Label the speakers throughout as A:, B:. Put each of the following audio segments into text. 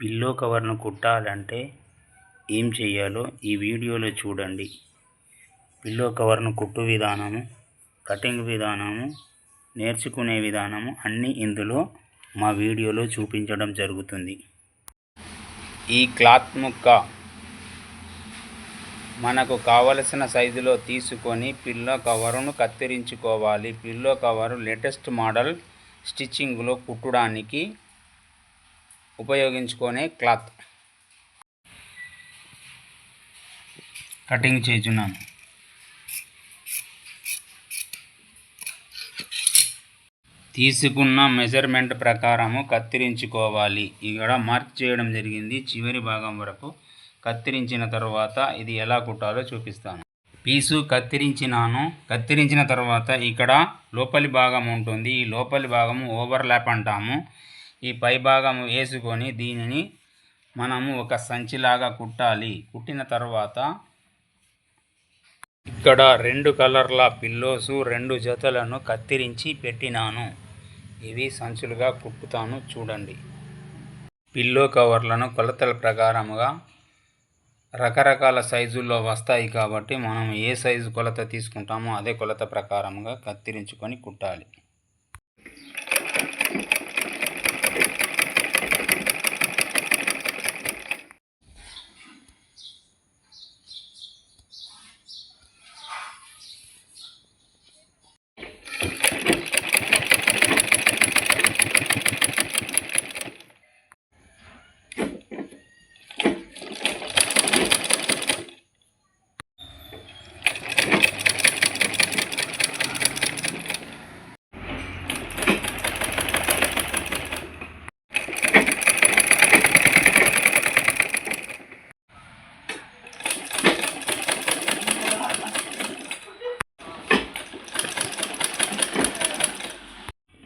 A: Pillow కవర్ను కుట్టాలంటే ఏం చేయాలో ఈ వీడియోలో చూడండి. పిల్లో కవర్ను కుట్టు విధానము కటింగ్ విధానము నేర్చుకునే విధానము అన్నీ ఇందులో మా వీడియోలో చూపించడం జరుగుతుంది. ఈ క్లాత్ ముక్క మనకు కావలసిన సైజులో తీసుకొని పిల్లో కవరును కత్తిరించుకోవాలి. పిల్లో కవరు లేటెస్ట్ మోడల్ స్టిచ్చింగ్లో కుట్టడానికి ఉపయోగించుకునే క్లాత్. కటింగ్ చేస్తున్నాను. తీసుకున్న మెజర్మెంట్ ప్రకారము కత్తిరించుకోవాలి. ఇక్కడ మార్క్ చేయడం జరిగింది. చివరి భాగం వరకు కత్తిరించిన తర్వాత ఇది ఎలా కుట్టాలో చూపిస్తాను. పీసు కత్తిరించినాను. కత్తిరించిన తర్వాత ఇక్కడ లోపలి భాగం ఉంటుంది. ఈ లోపలి భాగము ఓవర్లాప్ అంటాము. ఈ పైభాగం వేసుకొని దీనిని మనము ఒక సంచిలాగా కుట్టాలి. కుట్టిన తర్వాత ఇక్కడ రెండు కలర్ల పిల్లోసు రెండు జతలను కత్తిరించి పెట్టినాను. ఇవి సంచులుగా కుట్టుతాను చూడండి. పిల్లో కవర్లను కొలతల ప్రకారముగా రకరకాల సైజుల్లో వస్తాయి కాబట్టి మనం ఏ సైజు కొలత తీసుకుంటామో అదే కొలత ప్రకారంగా కత్తిరించుకొని కుట్టాలి.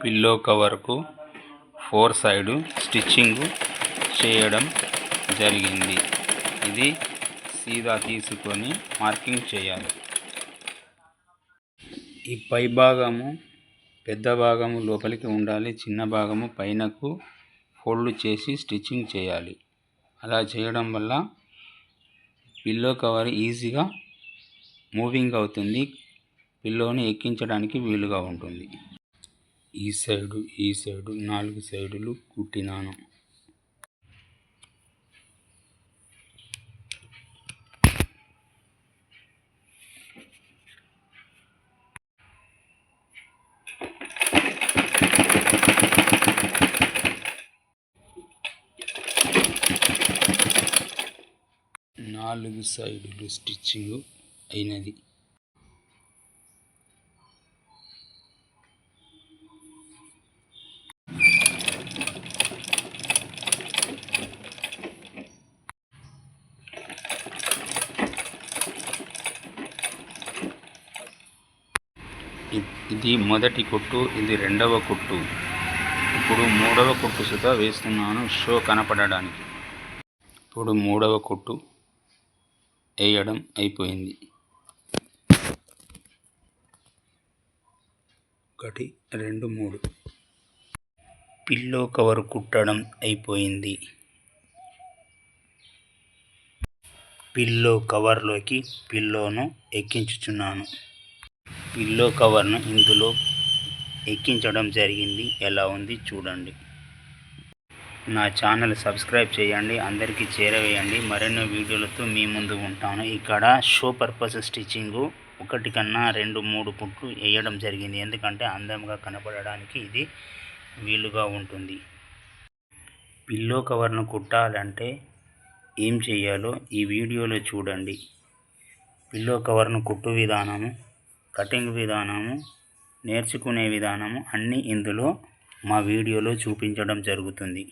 A: పిల్లో కవర్కు ఫోర్ సైడు స్టిచ్చింగ్ చేయడం జరిగింది. ఇది సీదా తీసుకొని మార్కింగ్ చేయాలి. ఈ పై భాగము పెద్ద భాగము లోపలికి ఉండాలి. చిన్న భాగము పైనకు ఫోల్డ్ చేసి స్టిచ్చింగ్ చేయాలి. అలా చేయడం వల్ల పిల్లో కవర్ ఈజీగా మూవింగ్ అవుతుంది. పిల్లోని ఎక్కించడానికి వీలుగా ఉంటుంది. ఈ సైడు ఈ సైడు నాలుగు సైడులు కుట్టినాను. నాలుగు సైడులు స్టిచ్చింగ్ అయినది. ఇది మొదటి కుట్టు ఇది రెండవ కుట్టు. ఇప్పుడు మూడవ కుట్టు సుత వేస్తున్నాను షో కనపడడానికి. ఇప్పుడు మూడవ కుట్టు వేయడం అయిపోయింది. ఒకటి రెండు మూడు. పిల్లో కవర్ కుట్టడం అయిపోయింది. పిల్లో కవర్లోకి పిల్లోను ఎక్కించుచున్నాను. పిల్లో కవర్ను ఇందులో ఎక్కించడం జరిగింది. ఎలా ఉంది చూడండి. నా ఛానల్ సబ్స్క్రైబ్ చేయండి అందరికీ చేరవేయండి. మరెన్నో వీడియోలతో మీ ముందు ఉంటాను. ఇక్కడ షో పర్పస్ స్టిచ్చింగ్ ఒకటి కన్నా రెండు మూడు కుట్లు వేయడం జరిగింది. ఎందుకంటే అందంగా కనపడడానికి ఇది వీలుగా ఉంటుంది. పిల్లో కవర్ను కుట్టాలంటే ఏం చేయాలో ఈ వీడియోలో చూడండి. పిల్లో కవర్ను కుట్టు విధానము కటింగ్ విధానము నేర్చుకునే విధానము అన్నీ ఇందులో మా వీడియోలో చూపించడం జరుగుతుంది.